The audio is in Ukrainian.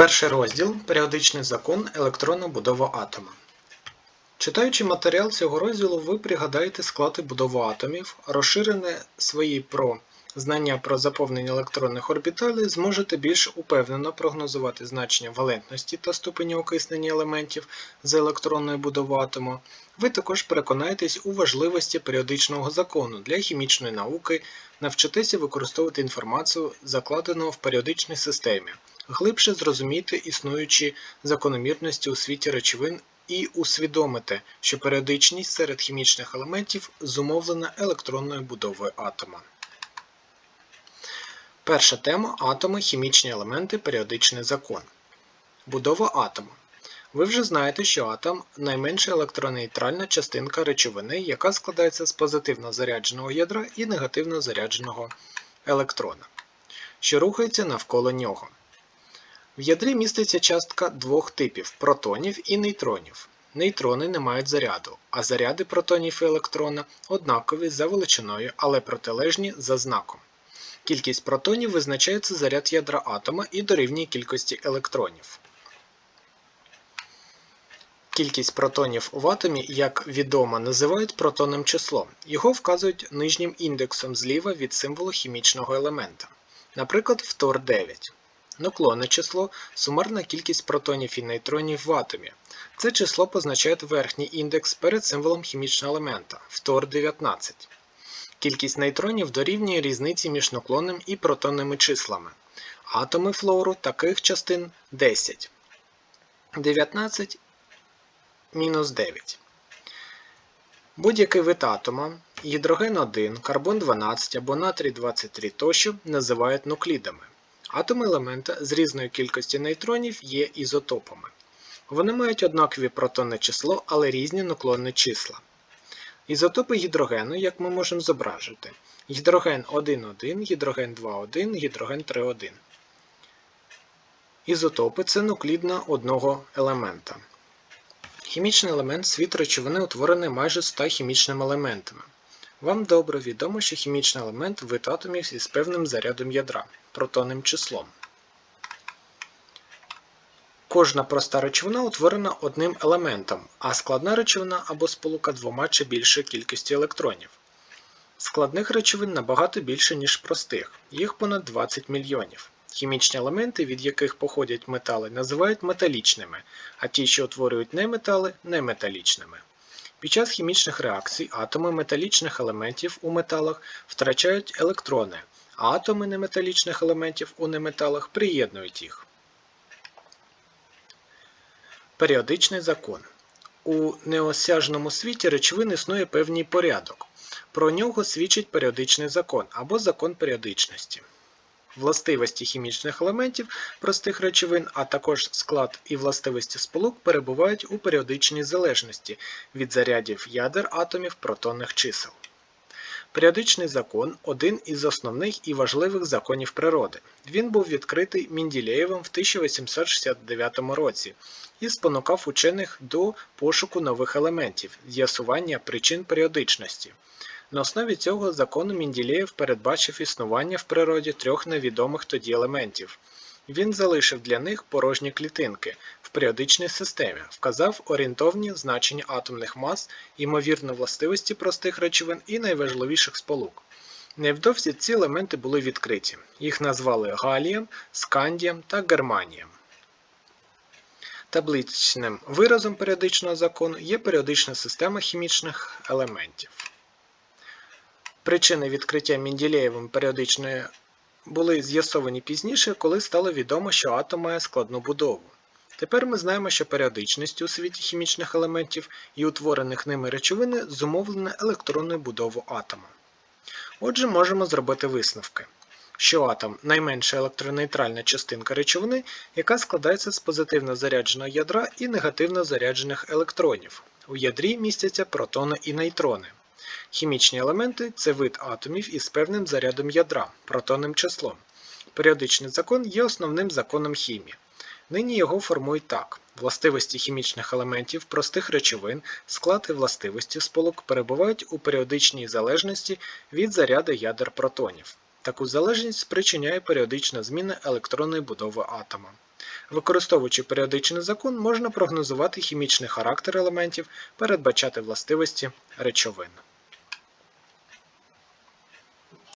Перший розділ Періодичний закон електронна будова атома. Читаючи матеріал цього розділу, ви пригадаєте склад і будову атомів, розширене свої про знання про заповнення електронних орбіталей, зможете більш упевнено прогнозувати значення валентності та ступені окиснення елементів з електронною будовою атому. Ви також переконаєтесь у важливості періодичного закону для хімічної науки, навчитеся використовувати інформацію, закладену в періодичній системі глибше зрозуміти існуючі закономірності у світі речовин і усвідомити, що періодичність серед хімічних елементів зумовлена електронною будовою атома. Перша тема атоми, хімічні елементи, періодичний закон. Будова атома. Ви вже знаєте, що атом найменша електронейтральна частинка речовини, яка складається з позитивно зарядженого ядра і негативно зарядженого електрона, що рухається навколо нього. В ядрі міститься частка двох типів протонів і нейтронів. Нейтрони не мають заряду, а заряди протонів і електрона однакові за величиною, але протилежні за знаком. Кількість протонів визначається заряд ядра атома і дорівнює кількості електронів. Кількість протонів в атомі, як відомо, називають протонним числом. Його вказують нижнім індексом зліва від символу хімічного елемента, наприклад, втор 9. Наклонне число сумарна кількість протонів і нейтронів в атомі. Це число позначає верхній індекс перед символом хімічного елемента втор 19. Кількість нейтронів дорівнює різниці між наклонним і протонними числами. Атоми флору таких частин 10. 19 мінус 9. Будь-який вид атома, гідроген 1, карбон 12 або натрій 23 тощо називають нуклідами. Атоми елемента з різною кількістю нейтронів є ізотопами. Вони мають однакові протонне число, але різні наклонні числа. Ізотопи гідрогену, як ми можемо зображити, гідроген 1,1, гідроген 2,1, гідроген 3,1. Ізотопи це нуклідна одного елемента. Хімічний елемент світ речовини утворений майже 100 хімічними елементами. Вам добре відомо, що хімічний елемент вид атомів із певним зарядом ядра протонним числом. Кожна проста речовина утворена одним елементом, а складна речовина або сполука двома чи більшою кількістю електронів. Складних речовин набагато більше, ніж простих, їх понад 20 мільйонів. Хімічні елементи, від яких походять метали, називають металічними, а ті, що утворюють неметали неметалічними. Під час хімічних реакцій атоми металічних елементів у металах втрачають електрони, а атоми неметалічних елементів у неметалах приєднують їх. Періодичний закон. У неосяжному світі речовин існує певний порядок. Про нього свідчить періодичний закон або закон періодичності. Властивості хімічних елементів простих речовин, а також склад і властивості сполук перебувають у періодичній залежності від зарядів ядер атомів протонних чисел. Періодичний закон один із основних і важливих законів природи. Він був відкритий Мінділеєвим в 1869 році і спонукав учених до пошуку нових елементів, з'ясування причин періодичності. На основі цього закону Мінділеєв передбачив існування в природі трьох невідомих тоді елементів. Він залишив для них порожні клітинки в періодичній системі, вказав орієнтовні значення атомних мас, ймовірно властивості простих речовин і найважливіших сполук. Невдовзі ці елементи були відкриті. Їх назвали Галієм, Скандієм та Германієм. Табличним виразом періодичного закону є періодична система хімічних елементів. Причини відкриття Менділеєвим періодичної були з'ясовані пізніше, коли стало відомо, що атом має складну будову. Тепер ми знаємо, що періодичність у світі хімічних елементів і утворених ними речовини зумовлена електронною будовою атома. Отже, можемо зробити висновки, що атом найменша електронейтральна частинка речовини, яка складається з позитивно зарядженого ядра і негативно заряджених електронів. У ядрі містяться протони і нейтрони. Хімічні елементи це вид атомів із певним зарядом ядра, протонним числом. Періодичний закон є основним законом хімії. Нині його формують так: властивості хімічних елементів, простих речовин, склад і властивості сполук перебувають у періодичній залежності від заряду ядер протонів. Таку залежність спричиняє періодична зміна електронної будови атома. Використовуючи періодичний закон, можна прогнозувати хімічний характер елементів, передбачати властивості речовин.